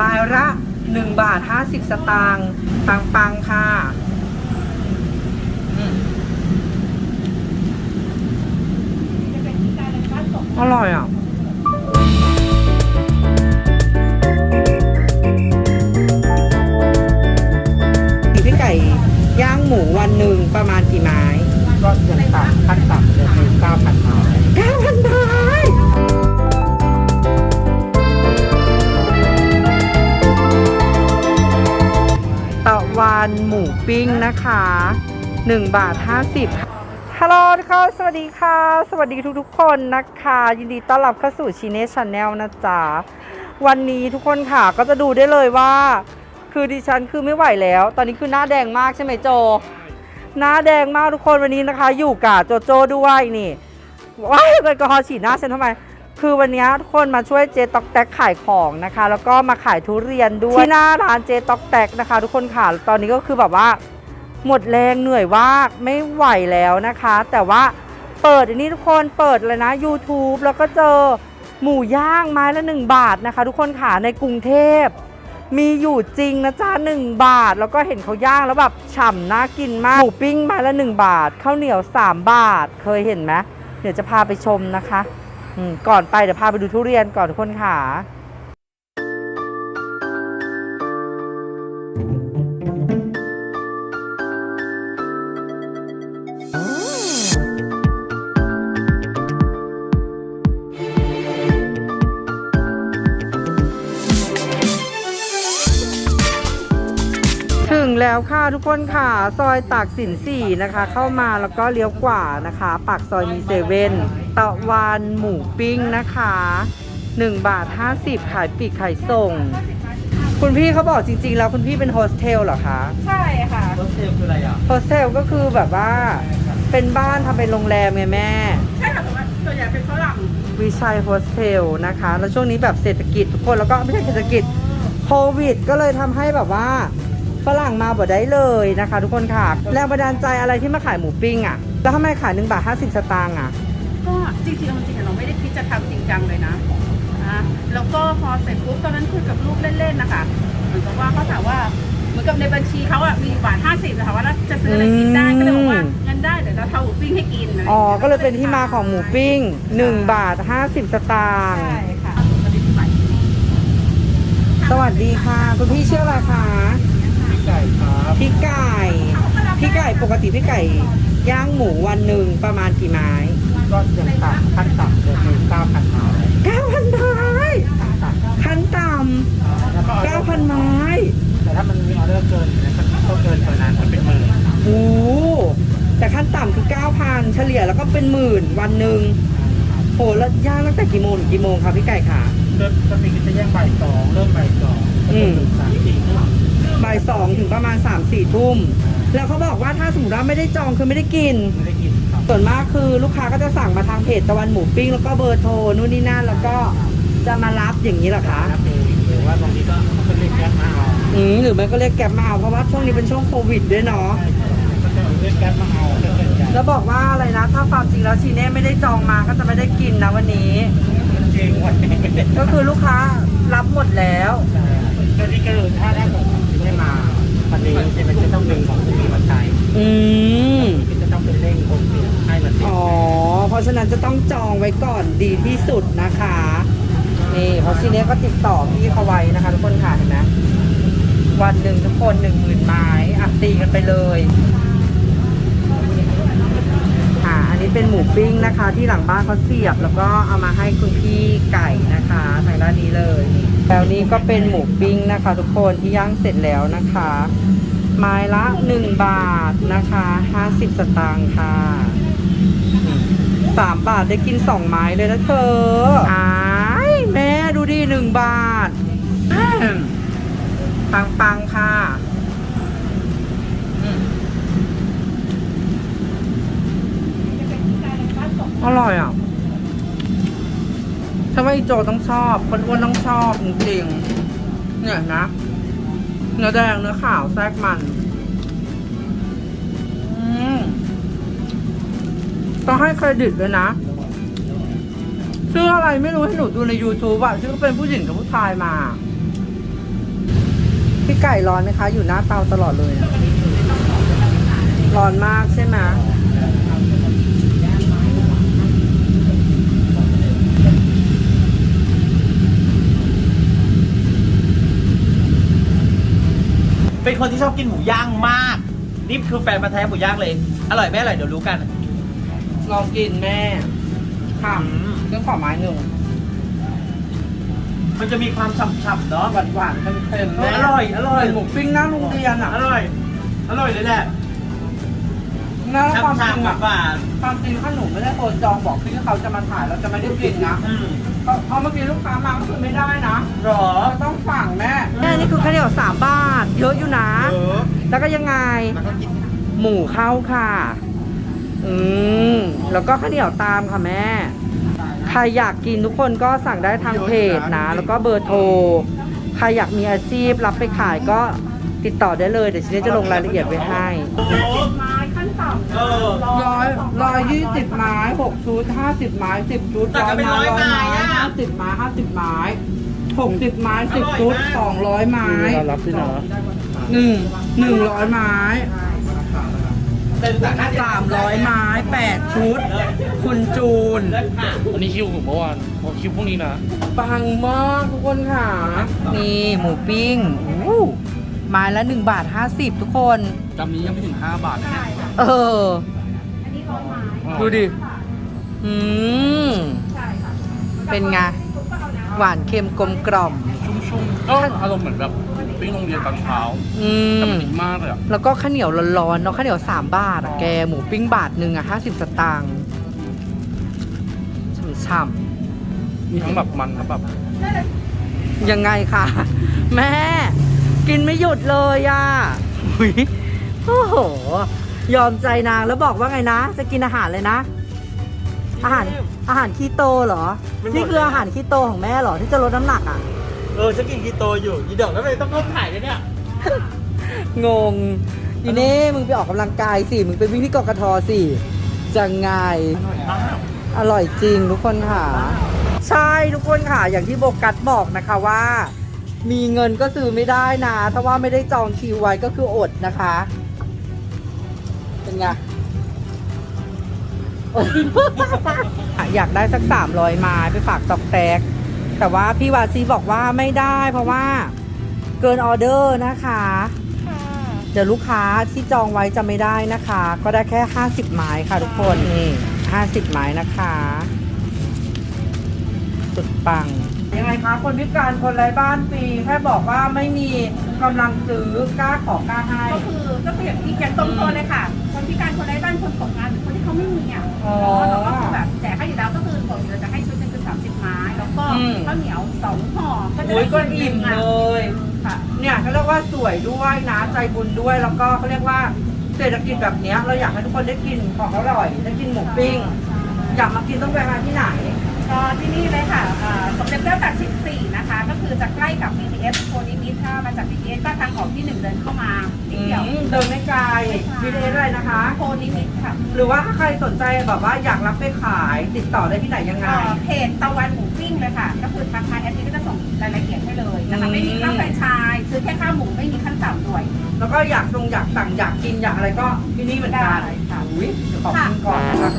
ไม้ละ1บาท50 สตางค์ปังปังๆค่ะอืมอร่อยอะ มูปิ้งนะคะ1บาท50ฮัลโหลทุกคนสวัสดีค่ะ สวัสดีทุกๆคนนะคะ ยินดีต้อนรับเข้าสู่ชีเนช n แนลนะจ๊ะ วันนี้ทุกคนค่ะก็จะดูได้เลยว่า คือดิฉันคือไม่ไหวแล้ว ตอนนี้คือหน้าแดงมากใช่ไหมโจ หน้าแดงมากทุกคนวันนี้นะคะ อยู่กับโจโจด้วยนี่ว้ายแอลกอฮอล์ฉีดหน้าฉันทำไม คือวันนี้ทุกคนมาช่วยเจต็อกแตกขายของนะคะ แล้วก็มาขายทุเรียนด้วยที่หน้าร้านเจต็อกแตกนะคะ ทุกคนค่ะตอนนี้ก็คือแบบว่า หมดแรงเหนื่อยว่ากไม่ไหวแล้วนะคะ แต่ว่าเปิดอันนี้ทุกคนเปิดเลยนะ YouTube แล้วก็เจอหมูย่างไม้ละ 1 บาทนะคะ ทุกคนค่ะในกรุงเทพ มีอยู่จริงนะจ๊ะ1บาท แล้วก็เห็นเขาย่างแล้วแบบฉ่ำน่ากินมากหมูปิ้งไม้ละ 1 บาทข้าวเหนียว 3 บาท เคยเห็นไหมเดี๋ยวจะพาไปชมนะคะ ก่อนไปเดี๋ยวพาไปดูทุเรียนก่อนทุกคนค่ะ งแล้วค่ะทุกคนค่ะ ซอยตากสินสี่นะคะ เข้ามาแล้วก็เลี้ยวขวานะคะ ปากซอยมีเซเว่นตะวันหมูปิ้งนะคะ 1 บาท 50 ขายปีกขายส่ง คุณพี่เขาบอกจริง ๆ แล้วคุณพี่เป็นโฮสเทลเหรอคะใช่ค่ะรถเซลคืออะไรอะโฮสเทลก็คือแบบว่าเป็นบ้านทำเป็นโรงแรมไงแม่ ใช่ค่ะแต่ว่าส่วนใหญ่เป็นฝรั่งวิชัยโฮสเทลนะคะ แล้วช่วงนี้แบบเศรษฐกิจทุกคนแล้วก็ไม่ใช่เศรษฐกิจโควิด ก็เลยทำให้แบบว่า ฝรั่งมาบ่ได้เลยนะคะ ทุกคนค่ะ แรงบันดาลใจอะไรที่มาขายหมูปิ้งอะ่ะ แล้วทำไมขาย1บาท50สตางค์อะ ก็จริงๆเอาจริงๆเราไม่ได้คิดจะทำจริงจังเลยนะนะแล้วก็พอเสร็จปุ๊บตอนนั้นคุยกับลูกเล่นๆนะคะเหมือนกับว่าเขาถามว่าเหมือนกับในบัญชีเขาอะมีบาทห้าสิบนะคะว่าแล้วจะซื้ออะไรกินได้ก็เลยบอกว่างั้นได้เดี๋ยวเราทำหมูปิ้งให้กินอะไรอ๋อ ก็เลยเป็นที่มาของหมูปิ้ง1บาท50สตางค์ ใช่ค่ะตอนนี้ที่ใหม่สวัสดีค่ะ คุณพี่ชื่ออะไรคะพี่ไก่ครับพี่ไก่พี่ไก่ปกติพี่ไก่ย่างหมูวันหนึ่งประมาณกี่ไม้ก็ยังต่ำขั้นต่ำเลยคือ9,000ไม้9,000ไม้ขั้นต่แล้วก็ำ9,000ไม้แต่ถ้ามันมีออเดอร์เกินเนี่ยก็ก็เกินกว่านั้นมันเป็นหมื่นโอ้โหแต่ขั้นต่ำคือ9,000เฉลี่ยแล้วก็เป็นหมื่นวันหนึ่งโหแล้วย่างตั้งแต่กี่โมงถึงกี่โมงคะพี่ไก่คะ เริ่มก็มีกิจแย่งบ่ายสองเริ่มบ่ายสองอืมสามสี่ทุ่ม บ่ายสองถึงประมาณ3 4ทุ่ม แล้วเขาบอกว่าถ้าสมมติว่าไม่ได้จองคือไม่ได้กิน ไม่ได้กินครับส่วนมากคือลูกค้าก็จะสั่งมาทางเพจตะวันหมูปิ้ง แล้วก็เบอร์โทรนู่นนี่นั่นแล้วก็จะมารับอย่างนี้เหรอคะ รับเองหรือว่าบางทีก็เขาก็เรียกแก๊ปมาเอาอืมหรือไม่ก็เรียกแกร็บมาเอาเพราะว่าช่วงนี้เป็นช่วงโควิดด้วยเนาะก็จะเรียกแก๊ปมาเอาเป็นส่วนใหญ่แล้วบอกว่าอะไรนะ ถ้าความจริงแล้วชีเน่ไม่ได้จองมาก็จะไม่ได้กินนะวันนี้ จริงวันนี้ไม่ได้ก็คือลูกค้ารับหมดแล้วก็นี่ก็คือถ้าได้ของที่ไม่มาวันนี้ใช่ไหมจะต้องดึงของที่มีมาใช้ อืม ที่จะต้องเป็นเร่งโอเคให้มันติด อ๋อ เพ ราะฉะนั้นจะต้องจองไว้ก่อนดีที่สุดนะคะ นี่เพราะชีเน่ก็ติดต่อพี่เขาไว้นะคะ ทุกคนค่ะเห็นไหมวันหนึ่งทุกคนหนึ่งหมื่นไม้อะตีกันไปเลยอ่าอันนี้เป็นหมูปิ้งนะคะ ที่หลังบ้านเขาเสียบ แล้วก็เอามาให้คุณพี่ไก่นะคะทางด้านนี้เลยแล้วนี่ก็เป็นหมูปิ้งนะคะ ทุกคนที่ย่างเสร็จแล้วนะคะ ไม้ละ 1 บาทนะคะ 50 สตางค์ค่ะ สามบาทได้กิน 2 ไม้เลยนะเธออ้ายแม่ดูดิหนึ่งบาท ปังปังค่ะอืมอร่อยอะถ้าว่าอีโจต้องชอบ คนอ้วนต้องชอบจริงๆ เนี่ยนะ เนื้อแดงเนื้อขาวแทรกมัน ต้องให้เครดิตเลยนะ ชื่ออะไรไม่รู้ให้หนูดูใน YouTube อะชื่อเป็นผู้หญิงกับผู้ชายมาพี่ไก่ร้อนไหมคะ อยู่หน้าเตาตลอดเลยอะร้อนมากใช่ไหมเป็นคนที่ชอบกินหมูย่างมาก นี่คือแฟนมาแท้หมูย่างเลย อร่อยไม่อร่อยเดี๋ยวรู้กัน ลองกินแม่ค่ะอืม เรื่องขอไม้หนึ่งมันจะมีความฉ่ำๆเนาะหวานหวานๆเค็มๆเอแม่ออร่อย อร่อย เหมืนหมูปิ้งหน้าโรงเรียนอะอร่อย อร่อยเลยแหละนะความจริงฉ่ำๆอะหวานความจริงถ้าหนูไม่ได้โทรจองบอกพี่เขาจะมาถ่ายเราจะไม่ได้กินนะๆอืมเพราะเพราะเมื่อกี้ลูกค้ามาก็คือไม่ได้นะหรอเราต้องสั่งแม่แม่นี่คือข้าวเหนียวสามบาท เยอะอยู่นะ เออแล้วก็ยังไง แล้วก็กินหมูเข้าค่ะ อืม แล้วก็ข้าวเหนียวตามค่ะแม่ ใครอยากกินทุกคนก็สั่งได้ทางเพจนะ แล้วก็เบอร์โทร ใครอยากมีอาชีพรับไปขายก็ติดต่อได้เลย เดี๋ยวฉันจะลงรายละเอียดไว้ให้โอ้โหไม้ขั้นต่ำเออร้อยร้อยยี่สิบไม้หกชุดห้าสิบไม้สิบชุดแต่ก็เป็นร้อยไม้อะ ห้าสิบไม้ห้าสิบไม้หกสิบไม้สิบชุดอร่อยมากสองร้อยไม้รับพี่เนาะหนึ่งหนึ่งร้อยไม้ เป็นจากหน้า สามร้อยไม้แปดชุด คุณจูนเลิศค่ะอันนี้คิวของเมื่อวานพอคิวพรุ่งนี้นะปังมากทุกคนค่ะ นี่หมูปิ้งอู้ไม้ละ1บาท50ทุกคน จำนี้ยังไม่ถึง 5 บาทนะเอออันนี้ร้อยไม้ดูดิ อืมใช่ค่ะเป็นไง หวานเค็มกลมกล่อมชุ่มๆก็อารมณ์เหมือนแบบ ปิ้งโรงเรียนตอนเช้าอืแต่มมันดีมากเลยอะแล้วก็ข้าวเหนียวร้อนๆเนาะข้าวเหนียว3บาทอะแกหมูปิ้งบาทหนึ่งอะ50สตางค์ช่ำมีทั้งแบบมันและแบบๆยังไงคะแม่ กินไม่หยุดเลยอะหุยโอ้โห ยอมใจนางแล้วบอกว่าไงนะ จะกินอาหารเลยนะ อาหารอาหารคีโตเหรอ นี่คืออาหารคีโตของแม่เหรอที่จะลดน้ำหนักอะ เออฉันกินกีโตอยู่ยีดอกแล้วทำไมต้องเข้าถ่ายด้วยเนี่ยงงอีเน่มึงไปออกกำลังกายสิ มึงไปวิ่งที่กกทสิจะไงอร่อยจริงทุกคนค่ะ ใช่ทุกคนค่ะ อย่างที่โบกัสบอกนะคะว่า มีเงินก็ซื้อไม่ได้นะ ถ้าว่าไม่ได้จองคิวไว้ก็คืออดนะคะ เป็นไง อยากได้สักสามร้อยไม้ไปฝากตอกแตก แต่ว่าพี่วาซีบอกว่าไม่ได้ เพราะว่าเกินออเดอร์นะคะ เดี๋ยวลูกค้าที่จองไว้จะไม่ได้นะคะ ก็ได้แค่ 50 ไม้ค่ะทุกคนนี่50 ไม้นะคะสุดปังยังไงคะคนพิการคนไร้บ้านฟรีแค่บอกว่าไม่มีกำลังซื้อกล้าขอกล้าให้ ก็คือก็คืออย่างที่อย่างตรงตัวเลยค่ะ คนพิการคนไร้บ้านคนตกงานหรือคนที่เขาไม่มีอะอ๋อ ยก็อิ่มอะเลยค่ะเนี่ยเขาเรียกว่าสวยด้วยนะใจบุญด้วยแล้วก็เขาเรียกว่าเศรษฐกิจแบบเนี้ยเราอยากให้ทุกคนได้กินของอร่อย ได้กินหมูปิ้ง อยากมากินต้องไปมาที่ไหน ก็ที่นี่เลยค่ะอ่าสมเด็จเจ้าตากสินสี่นะคะ ก็คือจะใกล้กับ BTS โพนิมิตถ้ามาจาก BTS ก็ทางออกที่หนึ่งเดินเข้ามานิดเดียวอืมเดินไม่ไกลมีเอสอะไรนะคะ โพนิมิตค่ะหรือว่าถ้าใครสนใจแบบว่าอยากรับไปขายติดต่อได้ที่ไหนยังไง เอ่อเพจตะวันหมูปิ้งเลยค่ะ ก็คือทางทางแอ ไม่มีค่าแฟรนไชส์ซื้อแค่ค่าหมูไม่มีขั้นต่ำด้วย แล้วก็อยากตรงอยากสั่งอยากกินอยากอะไรก็ที่นี่เหมือนกันได้ค่ะ อุ้ยเดี๋ยวขอบคุณก่อนนะคะ